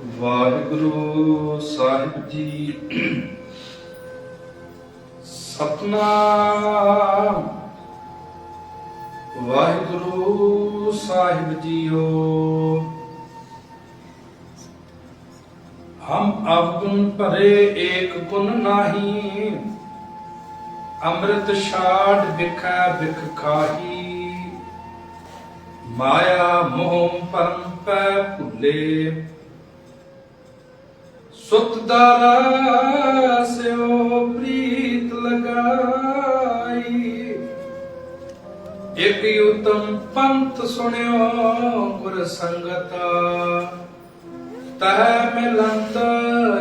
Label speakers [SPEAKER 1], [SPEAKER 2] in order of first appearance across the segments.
[SPEAKER 1] ਵਾਹਿਗੁਰੂ ਸਾਹਿਬ ਜੀ, ਸਤਨਾਮ। ਵਾਹਿਗੁਰੂ ਸਾਹਿਬ ਜੀਓ। ਹਮ ਅਵਗੁਣ ਭਰੇ ਏਕ ਗੁਣ ਨਾਹੀ, ਅੰਮ੍ਰਿਤ ਛਾੜ ਬਿਖੈ ਬਿਖ ਖਾਹੀ। ਮਾਇਆ ਮੋਹ ਪਰਮ ਪੈ ਭੁੱਲੇ ਸੁਤ ਦਾਰਾ ਸਿਓ ਪ੍ਰੀਤ ਲਗਾਈ। ਇਕ ਉਤਮ ਪੰਥ ਸੁਣਿਓ ਗੁਰ ਸੰਗਤਾ। ਤਹ ਮਿਲੰਤ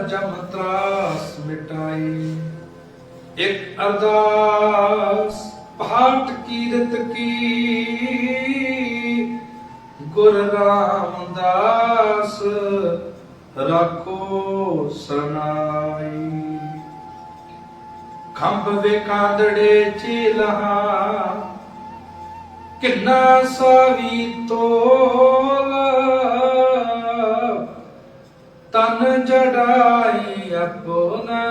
[SPEAKER 1] ਜਮ ਤਰਾਸ ਮਿਟਾਈ। ਇਕ ਅਰਦਾਸ ਪਾਠ ਕੀਰਤ ਕੀ। ਗੁਰ ਰਾਮਦਾਸ ਰੱਖੋ ਸਰਨਾਈ ਖੰਭ ਵੇ ਕਾਂਦੜੇ ਚੀਲਹਾ ਕਿੰਨਾ ਸਾਵੀ ਤੋਲ। ਤਨ ਜੜਾਈ ਆਪਣਾ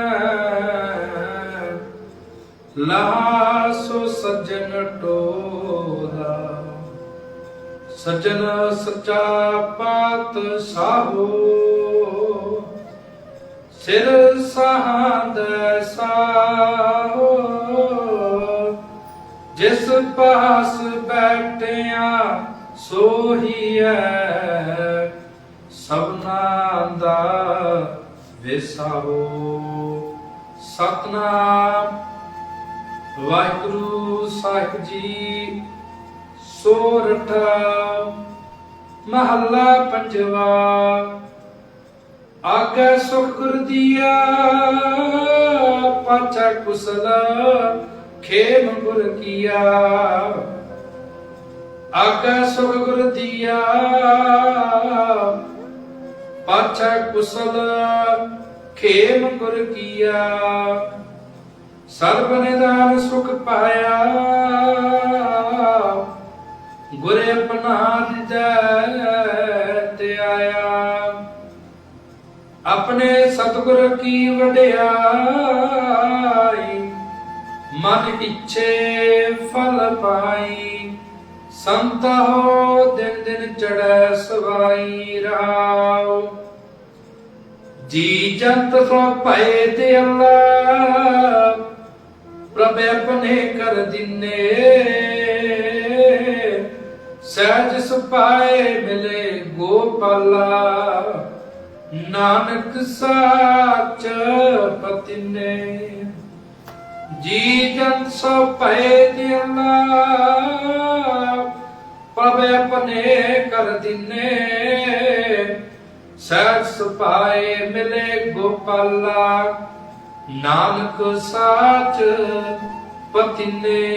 [SPEAKER 1] ਲਾਸੋ ਸੱਜਣ ਟੋਲਾ। ਸੱਜਣ ਸੱਚਾ ਪਾਤ ਸਾਹੋ। ਸਿਰ ਸਹਾਂਦ ਸਾਹੋ। ਜਿਸ ਪਾਸ ਬੈਠਿਆ ਸੋਹੀਐ ਸਭਨਾ ਦਾ ਵਿਸਾਹੋ। ਸਤਨਾਮ। ਵਾਹਿਗੁਰੂ ਸਾਹਿਬ ਜੀ ਸੋਰਠ, ਮਹੱਲਾ ਪੰਜਵਾ। ਆਗੇ ਸੁਖ ਗੁਰ ਦੀਆ, ਪਾਚਾ ਕੁਸਲ, ਖੇਮ ਗੁਰ ਕੀਆ। ਆਗੇ ਸੁਖ ਗੁਰ ਦੀਆ, ਪਾਚਾ ਕੁਸਲ, ਖੇਮ ਗੁਰ ਕੀਆ। ਸਰਬ ਨਿਦਾਨ ਸੁਖ ਪਾਇਆ ਗੁਰ ਆਪਣਾ ਆਇਆ। ਆਪਣੇ ਸਤਿਗੁਰ ਕੀ ਵਡਿਆਈ, ਮਨ ਇੱਛੇ ਫਲ ਪਾਈ। ਸੰਤ ਹੋ ਦਿਨ ਦਿਨ ਚੜੈ ਸਵਾਈ ਰਾਉ ਜੀ ਜੰਤ ਸੋ ਭਏ ਤੇ ਅੱਲਾ, ਪ੍ਰਭ ਆਪਣੇ ਕਰ ਦਿਨੇ ਸਹਿਜ ਸੁਪਾਏ ਮਿਲੇ ਗੋਪਾਲਾ। ਨਾਨਕ ਸਾਚ ਪਤਿਨੇ ਜੀ ਜਨ ਸੋ ਪਏ ਤੇ ਅੱਲਾ ਪ੍ਰਭ ਆਪਣੇ ਕਰ ਦਿਨੇ, ਸਹਿਜ ਸੁਪਾਏ ਮਿਲੇ ਗੋਪਾਲਾ। ਨਾਨਕ ਸਾਚ ਪਤਿਨੇ।